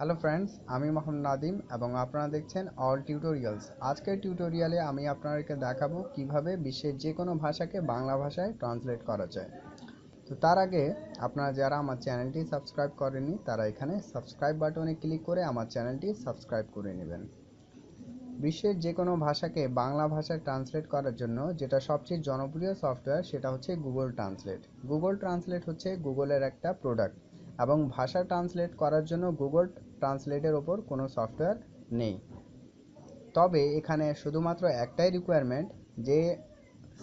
Hello friends আমি মোহাম্মদ নাদিম এবং আপনারা দেখছেন অল টিউটোরিয়ালস আজকের টিউটোরিয়ালে আমি আপনাদেরকে দেখাবো কীভাবে বিশ্বের যে কোনো ভাষাকে বাংলা ভাষায় ট্রান্সলেট করা যায়। তো তার আগে আপনারা যারা আমার চ্যানেলটি সাবস্ক্রাইব করেননি, তারা এখানে সাবস্ক্রাইব বাটনে ক্লিক করে আমার চ্যানেলটি সাবস্ক্রাইব করে নেবেন। বিশ্বের যে কোনো ভাষাকে বাংলা ভাষায় ট্রান্সলেট করার জন্য যেটা সবচেয়ে জনপ্রিয় সফটওয়্যার সেটা হচ্ছে গুগল ট্রান্সলেট গুগল ট্রান্সলেট হচ্ছে গুগলের একটা প্রোডাক্ট এবং ভাষা ট্রান্সলেট করার জন্য গুগল ট্রান্সলেটের ওপর কোনো সফটওয়্যার নেই। তবে এখানে শুধুমাত্র একটাই রিকোয়ারমেন্ট যে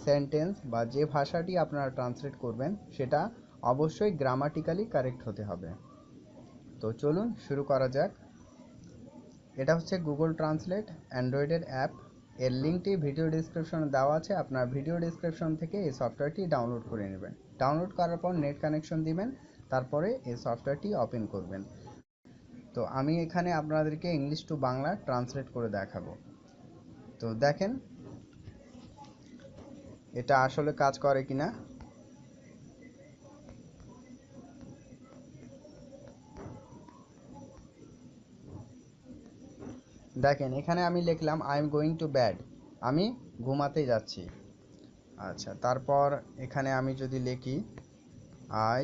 সেন্টেন্স বা যে ভাষাটি আপনারা ট্রান্সলেট করবেন, সেটা অবশ্যই গ্রামাটিক্যালি কারেক্ট হতে হবে। তো চলুন শুরু করা যাক। এটা হচ্ছে গুগল ট্রান্সলেট অ্যান্ড্রয়েডের অ্যাপ এর লিঙ্কটি ভিডিও ডিসক্রিপশনে দেওয়া আছে। আপনার ভিডিও ডিসক্রিপশন থেকে এই সফটওয়্যারটি ডাউনলোড করে নেবেন। ডাউনলোড করার পর নেট কানেকশন দিবেন। তারপরে এই সফটওয়্যারটি ওপেন করবেন। তো আমি এখানে আপনাদেরকে ইংলিশ টু বাংলা ট্রান্সলেট করে দেখাবো। তো দেখেন, এটা আসলে কাজ করে কিনা দেখেন, এখানে আমি লিখলাম I am going to bed আমি ঘুমাতে যাচ্ছি। আচ্ছা তারপর এখানে আমি যদি লিখি আই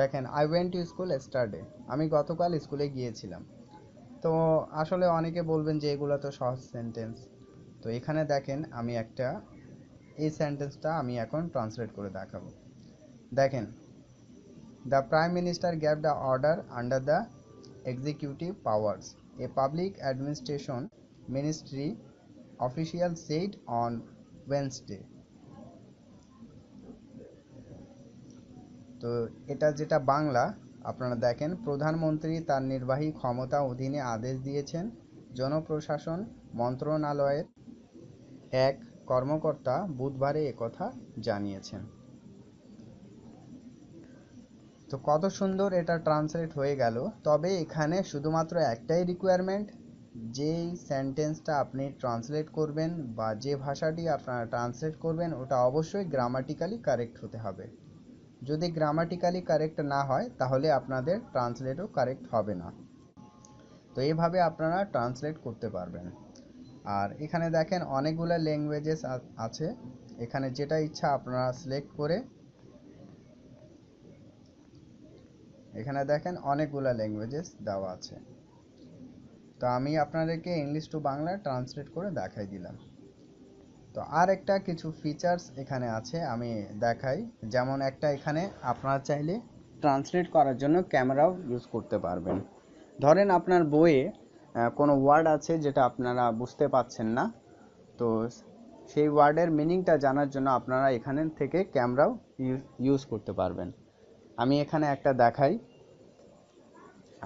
দেখেন I went to school yesterday আমি গতকাল স্কুলে গিয়েছিলাম। তো আসলে অনেকে বলবেন যে এগুলো তো সহজ সেন্টেন্স তো এখানে দেখেন, আমি একটা, এই সেন্টেন্সটা আমি এখন ট্রান্সলেট করে দেখাবো। দেখেন the prime minister gave the order under the executive powers a public administration ministry official said on Wednesday তো এটা যেটা বাংলা, আপনারা দেখেন, প্রধানমন্ত্রী তার নির্বাহী ক্ষমতা অধীনে আদেশ দিয়েছেন, জনপ্রশাসন মন্ত্রণালয়ের এক কর্মকর্তা বুধবারে একথা জানিয়েছেন। তো কত সুন্দর এটা ট্রান্সলেট হয়ে গেল। তবে এখানে শুধুমাত্র একটাই রিকোয়ারমেন্ট যেই সেন্টেন্সটা আপনি ট্রান্সলেট করবেন বা যে ভাষাটি আপনারা ট্রান্সলেট করবেন, ওটা অবশ্যই গ্রামাটিক্যালি কারেক্ট হতে হবে। যদি গ্রামাটিক্যালি কারেক্ট না হয়, তাহলে আপনাদের ট্রান্সলেটও কারেক্ট হবে না। তো এইভাবে আপনারা ট্রান্সলেট করতে পারবেন। আর এখানে দেখেন অনেকগুলো ল্যাঙ্গুয়েজেস আছে। এখানে যেটা ইচ্ছা আপনারা সিলেক্ট করে এখানে দেখেন অনেকগুলো ল্যাঙ্গুয়েজেস দেওয়া আছে। তো আমি আপনাদেরকে ইংলিশ টু বাংলা ট্রান্সলেট করে দেখাই দিলাম। তো আর একটা কিছু ফিচার্স এখানে আছে আমি দেখাই। যেমন একটা এখানে আপনারা চাইলে ট্রান্সলেট করার জন্য ক্যামেরাও ইউজ করতে পারবেন। ধরেন আপনার বইয়ে কোনো ওয়ার্ড আছে যেটা আপনারা বুঝতে পাচ্ছেন না, তো সেই ওয়ার্ডের মিনিংটা জানার জন্য আপনারা এখানে থেকে ক্যামেরাও ইউজ করতে পারবেন। আমি এখানে একটা দেখাই।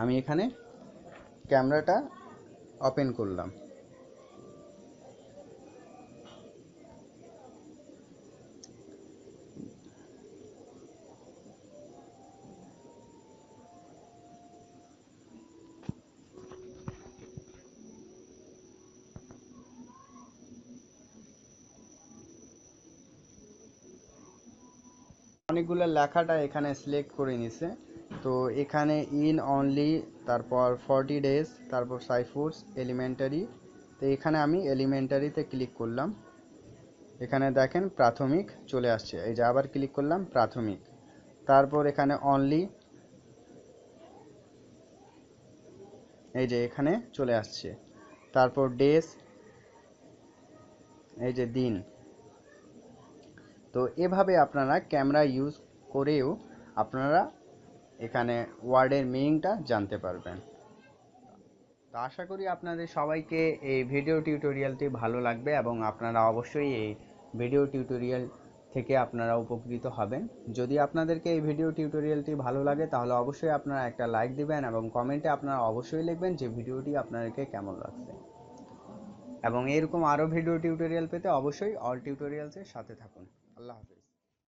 আমি এখানে ক্যামেরাটা ওপেন করলাম। অনেকগুলো লেখাটা এখানে সিলেক্ট করে নিছে। তো এখানে ইন অনলি তারপর ফর্টি ডেজ তারপর সাইফুডস এলিমেন্টারি তো এখানে আমি এলিমেন্টারিতে ক্লিক করলাম। এখানে দেখেন প্রাথমিক চলে আসছে। এই যে আবার ক্লিক করলাম, প্রাথমিক। তারপর এখানে অনলি এই যে এখানে চলে আসছে। তারপর ডেজ এই যে দিন। তো এভাবে আপনারা ক্যামেরা ইউজ করেও আপনারা এখানে ওয়ার্ডের মিনিংটা জানতে পারবেন। তো আশা করি আপনাদের সবাইকে এই ভিডিও টিউটোরিয়ালটি ভালো লাগবে এবং আপনারা অবশ্যই এই ভিডিও টিউটোরিয়াল থেকে আপনারা উপকৃত হবেন। যদি আপনাদেরকে এই ভিডিও টিউটোরিয়ালটি ভালো লাগে তাহলে অবশ্যই আপনারা একটা লাইক দিবেন এবং কমেন্টে আপনারা অবশ্যই লিখবেন যে ভিডিওটি আপনাদেরকে কেমন লাগছে। এবং এরকম আরও ভিডিও টিউটোরিয়াল পেতে অবশ্যই অল টিউটোরিয়ালসের সাথে থাকুন। আল্লাহ হাফিজ